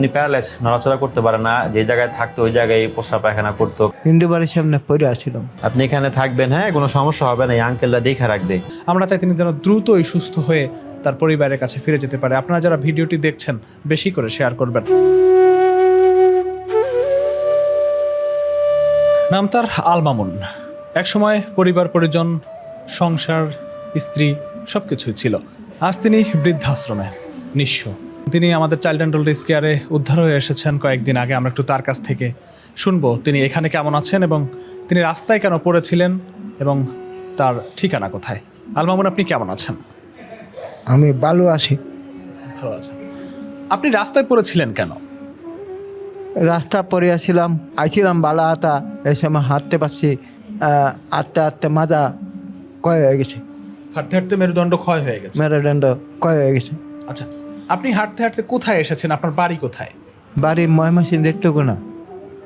উনি প্যারালাইস নড়াচড়া করতে পারে না যে জায়গায় থাকতো ওই জায়গায় প্রস্রাব পায়খানা করতো। হিন্দু বাড়ির সামনে পড়ে আসছিলাম আপনি এখানে থাকবেন হ্যাঁ কোনো সমস্যা হবে না এই আঙ্কেলরা দেখে রাখবে। আমরা চাই তিনি যেন দ্রুতই সুস্থ হয়ে তার পরিবারের কাছে ফিরে যেতে পারে। আপনারা যারা ভিডিওটি দেখছেন বেশি করে শেয়ার করবেন। নাম তার আলমামুন। একসময় পরিবার পরিজন সংসার স্ত্রী সব কিছুই ছিল। আজ তিনি বৃদ্ধাশ্রমে নিঃস্ব। তিনি আমাদের চাইল্ড অ্যান্ড ওল্ড কেয়ারে উদ্ধার হয়ে এসেছেন কয়েকদিন আগে আমরা একটু তার কাছ থেকে শুনব। তিনি এখানে কেমন আছেন এবং তিনি রাস্তায় কেন পড়েছিলেন এবং তার ঠিকানা কোথায়? আলমামুন আপনি কেমন আছেন? আমি ভালো আসি ভালো আছেন। আপনি রাস্তায় পড়েছিলেন কেন? রাস্তা পরে আসছিলাম আইছিলাম বালা হাতা এই সময় হাঁটতে পারছি হাঁটতে হাঁটতে মাজা কয় হয়ে গেছে। হাঁটতে হাঁটতে মেরুদণ্ড ক্ষয় হয়ে গেছে। মেরুদণ্ড কয় হয়ে গেছে। আচ্ছা আপনি হাঁটতে হাঁটতে কোথায় এসেছেন? আপনার বাড়ি কোথায়? বাড়ি ময়মাসিন দেখতো না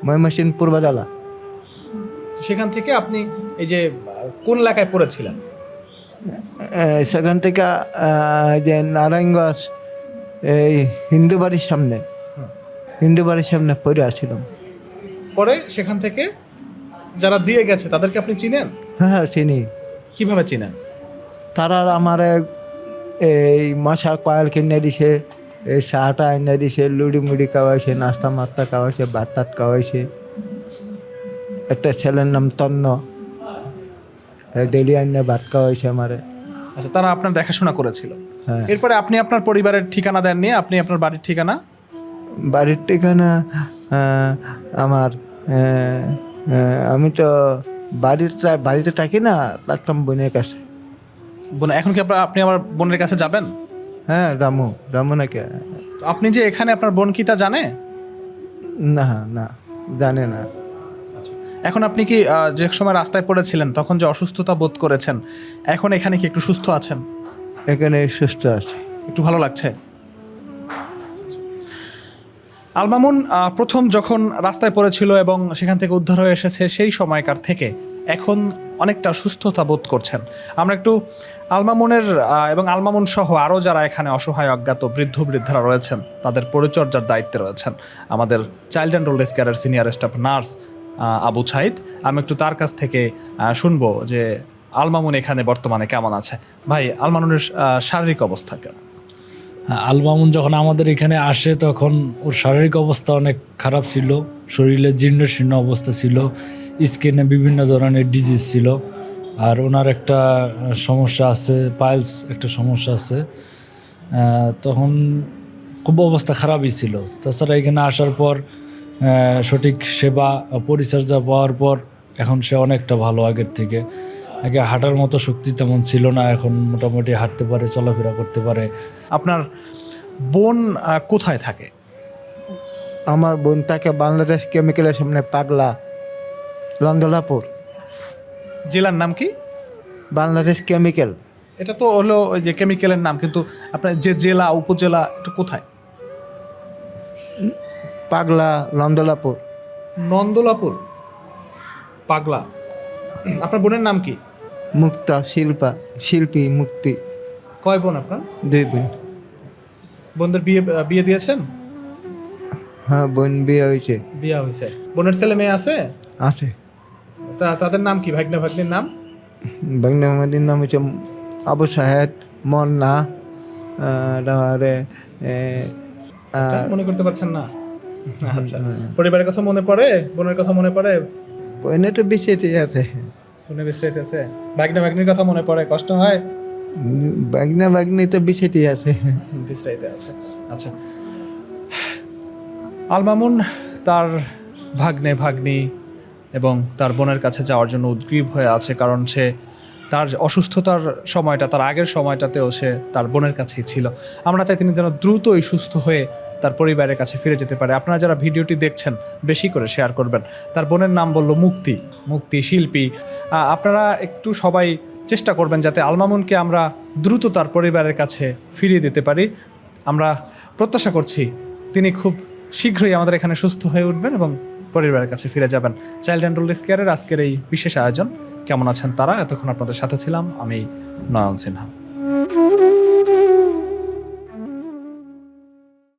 ময়মাসিন পূর্বাদালা সেখান থেকে আপনি এই যে কোন এলাকায় পড়েছিলেন? সেখান থেকে যে নারায়ণগঞ্জ এই হিন্দু বাড়ির সামনে। হিন্দু বাড়ির সামনে পড়ে আসছিলাম। পরে সেখান থেকে যারা দিয়ে গেছে তাদেরকে আপনি চিনেন? হ্যাঁ হ্যাঁ চিনি। কীভাবে চিনেন? তারা আমার এই মশার কয়েল কিনে দিছে এই চাটা এনে দিছে লুড়ি মুড়ি খাওয়াইছে নাস্তা মাস্তা খাওয়াইছে ভাত টাত খাওয়াইছে। একটা ছেলের নাম তন্ন। ডেলি আইনে ভাত খাওয়াইছে আমারে। আচ্ছা তারা আপনার দেখাশোনা করেছিল। হ্যাঁ। এরপরে আপনি আপনার পরিবারের ঠিকানা দেননি আপনি আপনার বাড়ির ঠিকানা? বাড়ির ঠিকানা আমার আমি তো বাড়ির বাড়িতে থাকি না থাকতাম বোনের কাছে। বোন এখন কি আপনার- আপনি আমার বোনের কাছে যাবেন? হ্যাঁ রামু রামু নাকি? আপনি যে এখানে আপনার বোন কি তা জানে? না না জানে না। এখন আপনি কি যে সময় রাস্তায় পড়েছিলেন তখন যে অসুস্থতা বোধ করেছেন এখন এখানে কি একটু সুস্থ আছেন? এখানে সুস্থ আছে। একটু ভালো লাগছে? আলমামুন প্রথম যখন রাস্তায় পড়েছিল এবং সেখান থেকে উদ্ধার হয়ে এসেছে সেই সময়কার থেকে এখন অনেকটা সুস্থতা বোধ করছেন। আমরা একটু আলমামুনের এবং আলমামুন সহ আরও যারা এখানে অসহায়, অজ্ঞাত, বৃদ্ধ, বৃদ্ধারা রয়েছেন, তাদের পরিচর্যার দায়িত্বে রয়েছেন আমাদের চাইল্ড অ্যান্ড ওল্ড এজ কেয়ারের senior staff nurse Abu Saeed আমি একটু তার কাছ থেকে শুনব যে আলমামুন এখানে বর্তমানে কেমন আছে। ভাই, আলমামুনের শারীরিক অবস্থা কেমন? হ্যাঁ, আলমামুন যখন আমাদের এখানে আসে তখন ওর শারীরিক অবস্থা অনেক খারাপ ছিল শরীরে জীর্ণ শীর্ণ অবস্থা ছিল স্কিনে বিভিন্ন ধরনের ডিজিজ ছিল আর ওনার একটা সমস্যা আছে পাইলস একটা সমস্যা আছে তখন খুব অবস্থা খারাপই ছিল। তাছাড়া এখানে আসার পর সঠিক সেবা পরিচর্যা পাওয়ার পর এখন সে অনেকটা ভালো আগের থেকে। আগে হাঁটার মতো শক্তি তেমন ছিল না এখন মোটামুটি হাঁটতে পারে চলাফেরা করতে পারে। আপনার বোন কোথায় থাকে? আমার বোন তাকে বাংলাদেশ কেমিক্যালের সামনে পাগলা লন্দলাপুর জেলার নাম কি? বাংলাদেশ কেমিক্যাল। এটা তো হলো ওই যে কেমিক্যালের নাম কিন্তু আপনার যে জেলা উপজেলা এটা কোথায়? পাগলা লন্দলাপুর নন্দলাপুর। পাগলা। আপনার বোনের নাম কি? মুক্তা শিল্পা শিল্পী মুক্তি। কয় বোন আপনার? দুই বোন। বোনদের বিয়ে বিয়ে দিয়েছেন? হ্যাঁ বোন বিয়ে হয়েছে। বিয়ে হয়েছে। বোনের ছেলে মেয়ে আছে? আছে। তা তাদের নাম কি? ভাগ্নে ভাগ্নির নাম? বাংলা ভাগ্নির নাম হচ্ছে আবু সাহেদ মন্না তারপরে মনে করতে পারছেন না? আচ্ছা। পরিবারের কথা মনে পড়ে? বোনের কথা মনে পড়ে? বোনের তো বেশিতে আছে। বোনের বিস্তারিত আছে ভাগ্নে ভাগ্নির কথা মনে পড়ে কষ্ট হয়? বাগনা বাগনি তো বেশিতে আছে। বিস্তারিত আছে। আচ্ছা। আলমামুন তার ভাগ্নে ভাগ্নি এবং তার বোনের কাছে যাওয়ার জন্য উদ্গ্রীব হয়ে আছে কারণ সে তার অসুস্থতার সময়টা, তার আগের সময়টাতেও সে তার বোনের কাছেই ছিল। আমরা চাই তিনি যেন দ্রুতই সুস্থ হয়ে তার পরিবারের কাছে ফিরে যেতে পারে। আপনারা যারা ভিডিওটি দেখছেন, বেশি করে শেয়ার করবেন। তার বোনের নাম বলল মুক্তি মুক্তি শিল্পী। আপনারা একটু সবাই চেষ্টা করবেন যাতে আলমামুনকে আমরা দ্রুত তার পরিবারের কাছে ফিরিয়ে দিতে পারি। আমরা প্রত্যাশা করছি তিনি খুব শীঘ্রই আমাদের এখানে সুস্থ হয়ে উঠবেন এবং পরিবারের কাছে ফিরে যাবেন। চাইল্ড অ্যান্ড ওল্ড কেয়ারের আজকের এই বিশেষ আয়োজন কেমন আছেন তারা? এতক্ষণ আপনাদের সাথে ছিলাম আমি নয়ন সিনহা।